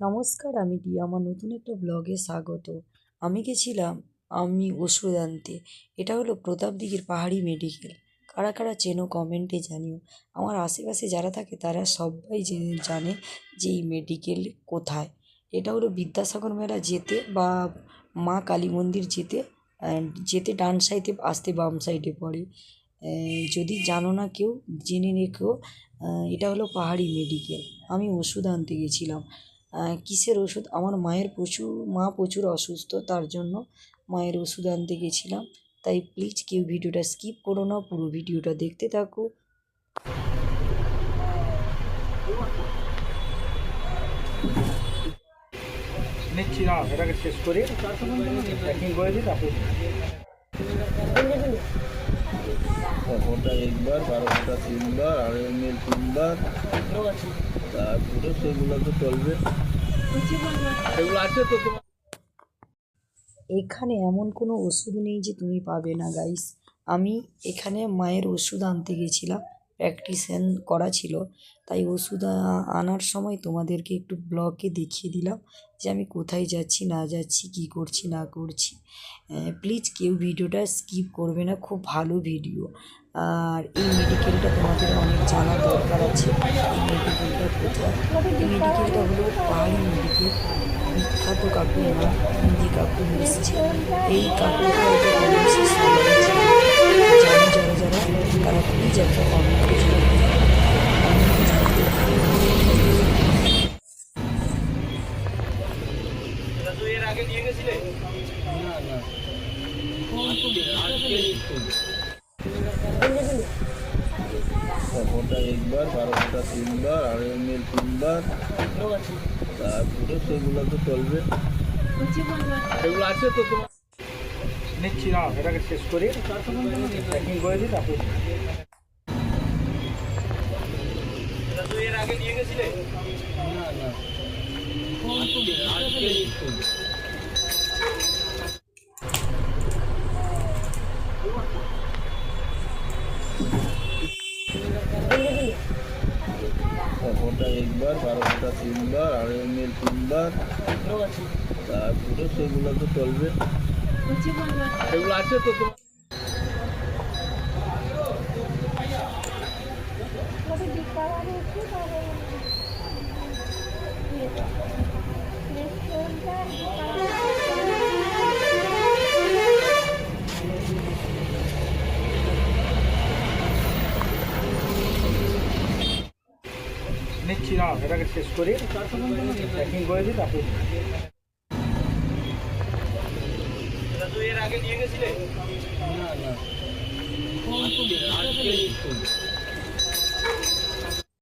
নমস্কার, আমি টিয়া আমার নতুন একটা ব্লগে স্বাগত। আমি গেছিলাম, আমি ওষুধ আনতে। এটা হলো প্রতাপদিঘির পাহাড়ি মেডিকেল কারা কারা চেনো কমেন্টে জানিও। আমার আশেপাশে যারা থাকে, তারা সবাই জেনে জানে যে এই মেডিকেল কোথায়। এটা হলো বিদ্যাসাগর মেলা যেতে বা মা কালী মন্দির যেতে যেতে ডান সাইডে আসতে বাম সাইডে পড়ে। যদি জানো না কেউ, জেনে রেখো এটা হলো পাহাড়ি মেডিকেল আমি ওষুধ আনতে গেছিলাম। কিসের ওষুধ? আমার মায়ের প্রচুর মা প্রচুর অসুস্থ তার জন্য মায়ের ওষুধ আনতে গেছিলাম। তাই প্লিজ কেউ ভিডিওটা স্কিপ করো না পুরো ভিডিওটা দেখতে থাকো। নিচ্ছি না এটাকে শেষ করি। প্যাকিং করে দিই তারপর ওটা একবার বারোটা তিনবার আর এম তিনবার। এখানে এমন কোনো ওষুধ নেই যে তুমি পাবে না গাইস আমি এখানে মায়ের ওষুধ আনতে গেছিলাম। প্র্যাকটিসেন করা ছিল। তাই ওষুধ আনার সময় তোমাদেরকে একটু ব্লগে দেখিয়ে দিলাম যে আমি কোথায় যাচ্ছি, না যাচ্ছি, কী করছি, না করছি। প্লিজ কেউ ভিডিওটা স্কিপ করবে না, খুব ভালো ভিডিও আর এই মেডিকেলটা তোমাদের অনেক জানা দরকার আছে, এই মেডিকেলটা কোথায়? এই মেডিকেলটা হলো পাহাড়ি মেডিকেল বিখ্যাত কাকুর নাম হিন্দি কাকু এসছে। এই কাকুটা না না ওটা একবার বারোটা তিনবার আর এম এল তিনবার। তারপরে সেগুলো তো চলবে। সেগুলো আছে তো তোমার? নিচ্ছি না এটাকে শেষ করি। প্যাকিং করে দিই তারপর না না। আজকে ওটা একবার, বারোটা তিনবার আর এম তিনবার। তারপরে সেগুলো তো চলবে। সেগুলো আছে তো তোমার? নিচ্ছি না এটাকে শেষ করি। প্যাকিং করে দিই তারপর না না। আজকে